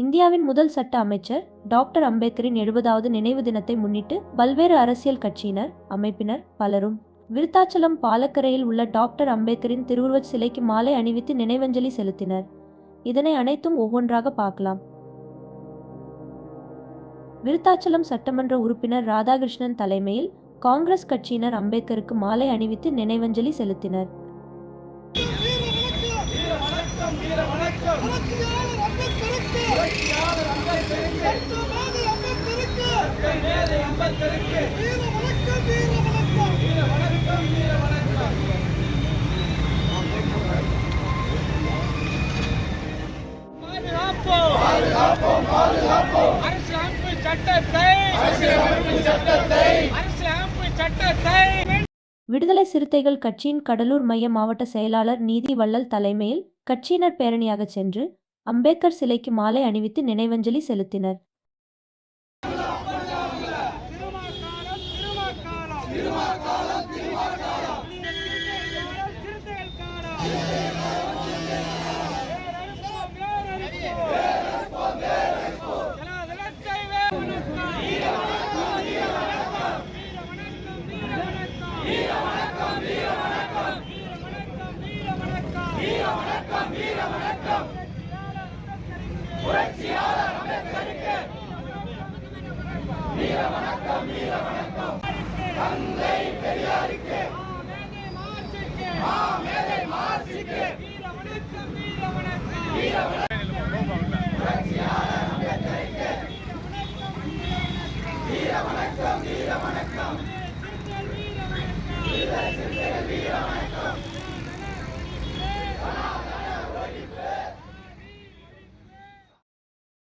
இந்தியாவின் முதல் சட்ட அமைச்சர் டாக்டர் அம்பேத்கரின் எழுபதாவது நினைவு தினத்தை முன்னிட்டு பல்வேறு அரசியல் கட்சியினர் அமைப்பினர் பலரும் விருத்தாச்சலம் பாலக்கரையில் உள்ள டாக்டர் அம்பேத்கரின் திருவுருவச் சிலைக்கு மாலை அணிவித்து நினைவஞ்சலி செலுத்தினர். இதனை அனைத்தும் ஒவ்வொன்றாக பார்க்கலாம். விருத்தாச்சலம் சட்டமன்ற உறுப்பினர் ராதாகிருஷ்ணன் தலைமையில் காங்கிரஸ் கட்சியினர் அம்பேத்கருக்கு மாலை அணிவித்து நினைவஞ்சலி செலுத்தினர். அரசியலமைப்பு சட்டத்தை அரசியலமைப்பு சட்டத்தை விடுதலை சிறுத்தைகள் கட்சியின் கடலூர் மைய மாவட்ட செயலாளர் நீதி வள்ளல் தலைமையில் கட்சியினர் பேரணியாக சென்று அம்பேத்கர் சிலைக்கு மாலை அணிவித்து நினைவஞ்சலி செலுத்தினர் வீர வணக்கம், வீர வணக்கம். வீர வணக்கம், வீர வணக்கம். வீர வணக்கம், வீர வணக்கம். வீர வணக்கம், வீர வணக்கம். புரட்சியாளர் அம்பேத்கருக்கு வீர வணக்கம் வீர வணக்கம் தந்தை பெரியாருக்கு மேதை மாசிக்கு வீர வணக்கம் வீர வணக்கம் வீர வணக்கம்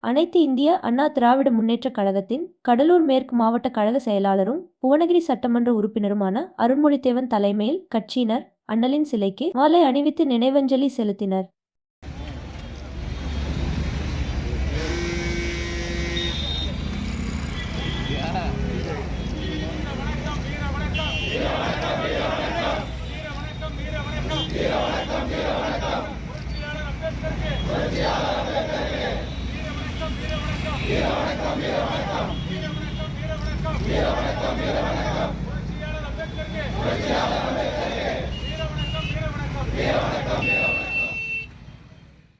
அனைத்து இந்திய அண்ணா திராவிட முன்னேற்றக் கழகத்தின் கடலூர் மேற்கு மாவட்ட கழக செயலாளரும் புவனகிரி சட்டமன்ற உறுப்பினருமான அருண்மொழித்தேவன் தலைமையில் கட்சியினர் அண்ணலின் சிலைக்கு மாலை அணிவித்து நினைவஞ்சலி செலுத்தினர்.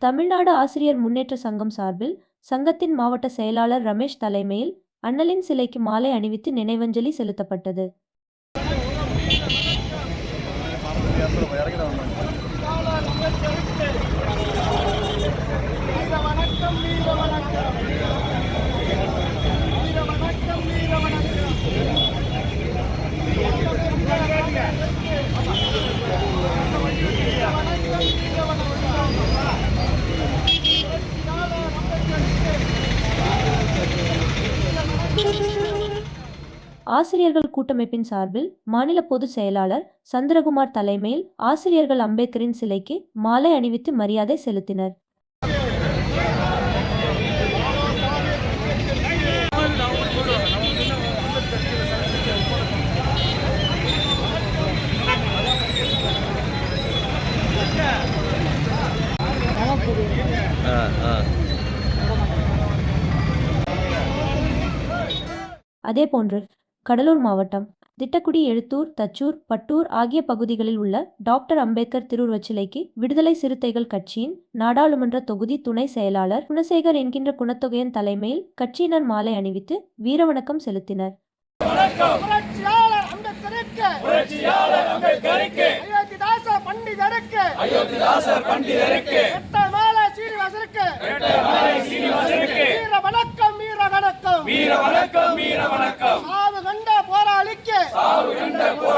தமிழ்நாடு ஆசிரியர் முன்னேற்ற சங்கம் சார்பில் சங்கத்தின் மாவட்ட செயலாளர் ரமேஷ் தலைமையில் அண்ணலின் சிலைக்கு மாலை அணிவித்து நினைவஞ்சலி செலுத்தப்பட்டது. வணக்கம் வீர வணக்கம் வீர வணக்கம் வீர வணக்கம் ஆசிரியர்கள் கூட்டமைப்பின் சார்பில் மாநில பொதுச் செயலாளர் சந்திரகுமார் தலைமையில் ஆசிரியர்கள் அம்பேத்கரின் சிலைக்கு மாலை அணிவித்து மரியாதை செலுத்தினர். அதேபோன்று கடலூர் மாவட்டம் திட்டக்குடி எழுத்தூர் தச்சூர் பட்டூர் ஆகிய பகுதிகளில் உள்ள டாக்டர் அம்பேத்கர் திருவுருவச் சிலைக்கு விடுதலை சிறுத்தைகள் கட்சியின் நாடாளுமன்ற தொகுதி துணை செயலாளர் குணசேகர் என்கின்ற குணத்தொகையன் தலைமையில் கட்சியினர் மாலை அணிவித்து வீரவணக்கம் செலுத்தினர். பண்டிதருக்கு அயோத்திதாச பண்டிதருக்கு எட்டமால சீனிவாசருக்கு எட்டமால சீனிவாசருக்கு வீர வணக்கம் வீர வணக்கம் வீர வணக்கம் வீர வணக்கம் சாவு கண்ட போராளிக்கு சாவு கண்ட போராளிக்கு வீர வணக்கம் வீர வணக்கம் வீர வணக்கம் வீர வணக்கம்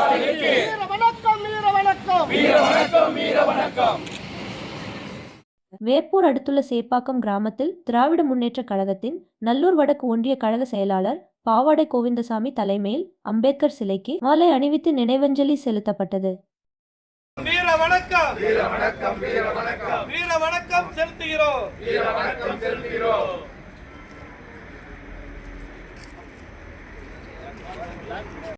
வேப்பூர் அடுத்துள்ள சேப்பாக்கம் கிராமத்தில் திராவிட முன்னேற்றக் கழகத்தின் நல்லூர் வடக்கு ஒன்றிய கழக செயலாளர் பாவாடை கோவிந்தசாமி தலைமையில் அம்பேத்கர் சிலைக்கு மாலை அணிவித்து நினைவஞ்சலி செலுத்தப்பட்டது. வீர வணக்கம் வீர வணக்கம் வீர வணக்கம் வீர வணக்கம் செலுத்துகிறோம். வீர வணக்கம் செலுத்துகிறோம்.